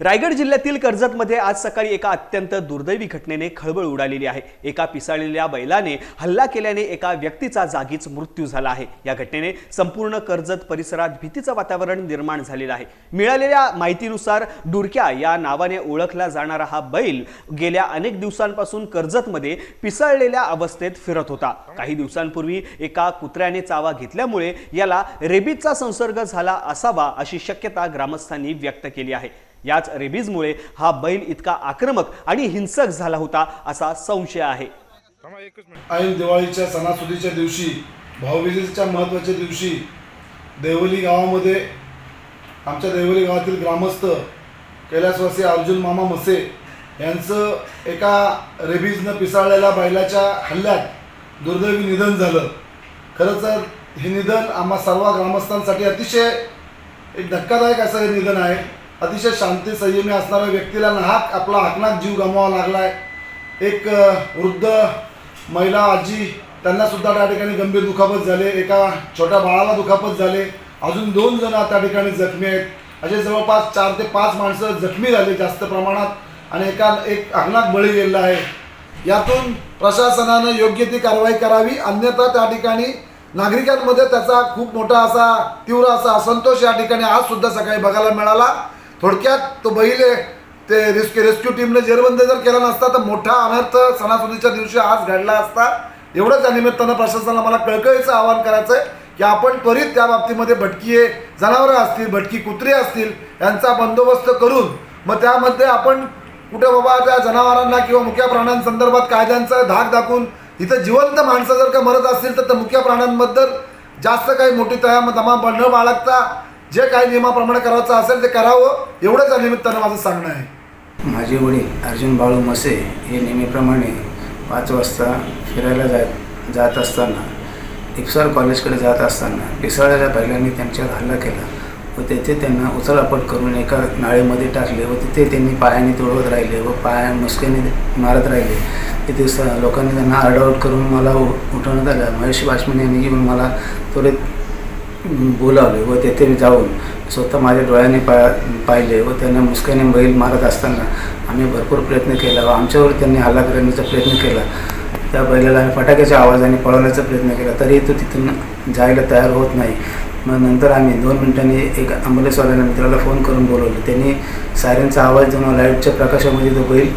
रायगड जिल्ह्यातील कर्जतमध्ये आज सकाळी एका अत्यंत दुर्दैवी घटनेने खळबळ उडालेली आहे. एका पिसाळलेल्या बैलाने हल्ला केल्याने एका व्यक्तीचा जागीच मृत्यू झाला आहे. या घटनेने संपूर्ण कर्जत परिसरात भीतीचं वातावरण निर्माण झालेलं आहे. मिळालेल्या माहितीनुसार डुरक्या या नावाने ओळखला जाणारा हा बैल गेल्या अनेक दिवसांपासून कर्जतमध्ये पिसाळलेल्या अवस्थेत फिरत होता. काही दिवसांपूर्वी एका कुत्र्याने चावा घेतल्यामुळे याला रेबीजचा संसर्ग झाला असावा अशी शक्यता ग्रामस्थांनी व्यक्त केली आहे. याच रेबीजमुळे हा बैल इतका आक्रमक आणि हिंसक झाला होता असा संशय आहे. ऐन दिवाळीच्या सणासुदीच्या दिवशी भाऊबीजेच्या महत्त्वाच्या दिवशी देवली गावामध्ये आमच्या देवली गावातील ग्रामस्थ कैलासवासी अर्जुन मामा मसे यांचं एका रेबीजनं पिसाळलेल्या बैलाच्या हल्ल्यात दुर्दैवी निधन झालं. खरं तर हे निधन आम्हा सर्व ग्रामस्थांसाठी अतिशय एक धक्कादायक असं हे निधन आहे. अतिशय शांती संयमी असणाऱ्या व्यक्तीला नाहक आपला हाकनाक जीव गमवावा लागला आहे एक वृद्ध महिला आजी त्यांना सुद्धा त्या ठिकाणी गंभीर दुखापत झाले. एका छोट्या बाळाला दुखापत झाले. अजून दोन जण त्या ठिकाणी जखमी आहेत. असे जवळपास चार ते पाच माणसं जखमी झाले जास्त प्रमाणात आणि एका एक अंगणात बळी गेलेला आहे. यातून प्रशासनानं योग्य ती कारवाई करावी. अन्यथा त्या ठिकाणी नागरिकांमध्ये त्याचा खूप मोठा असा तीव्र असा असंतोष या ठिकाणी आज सुद्धा सकाळी बघायला मिळाला. थोडक्यात तो बैल आहे, ते रेस्क्यू रेस्क्यू टीमने जेरबंद जर केला नसता तर मोठा अनर्थ सणासुदीच्या दिवशी आज घडला असता. एवढंच या निमित्तानं प्रशासनाला मला कळकळीचं आवाहन करायचं आहे की आपण त्वरित त्या बाबतीमध्ये भटकी जनावरं असतील भटकी कुत्रे असतील यांचा बंदोबस्त करून मग त्यामध्ये आपण कुठे बाबा त्या जनावरांना किंवा मुख्या प्राण्यांसंदर्भात कायद्यांचा धाक दाखवून इथं जिवंत माणसं जर का मरत असतील तर त्या मुख्या प्राण्यांबद्दल जास्त काही मोठी तया दमा न बाळगता. जे काही नियमाप्रमाणे करायचं असेल ते करावं एवढंच या निमित्तानं माझं सांगणं आहे. माझे वडील अर्जुन बाळू मसे हे नेहमीप्रमाणे पाच वाजता फिरायला जात जात असताना इप्सार कॉलेजकडे जात असताना पिसाळ्याच्या बैलांनी त्यांच्यावर हल्ला केला व तेथे त्यांना उचलापट करून एका नाळेमध्ये टाकले व तिथे त्यांनी पायाने तोडवत राहिले व पाया मुसक्याने मारत राहिले. तिथे स लोकांनी त्यांना आरडाओरड करून मला उठवण्यात आलं. महेश वाचमन यांनी मला त्वरित बोलावले व तेथे मी जाऊन स्वतः माझ्या डोळ्याने पा पाहिले व त्यांना मुसक्याने बैल मारत असताना आम्ही भरपूर प्रयत्न केला व आमच्यावर त्यांनी हल्ला करण्याचा प्रयत्न केला. त्या बैलाला आम्ही फटाक्याच्या आवाजाने पळवण्याचा प्रयत्न केला. तरी तो तिथून जायला तयार होत नाही. मग नंतर आम्ही दोन मिनिटांनी एक ॲम्ब्युलन्सवाल्याला मित्राला फोन करून बोलवलं. त्यांनी सायरनचा आवाज देऊन लाईटच्या प्रकाशामध्ये तो बैल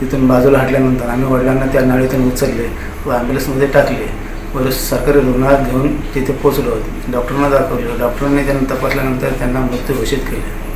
तिथून बाजूला हटल्यानंतर आम्ही वडिलांना त्या नळीतून उचलले व ॲम्ब्युलन्समध्ये टाकले. व सरकारी रुग्णालयात घेऊन तिथे पोचलो डॉक्टरांना दाखवलं. डॉक्टरांनी त्यांना तपासल्यानंतर त्यांना मृत्यू घोषित केले.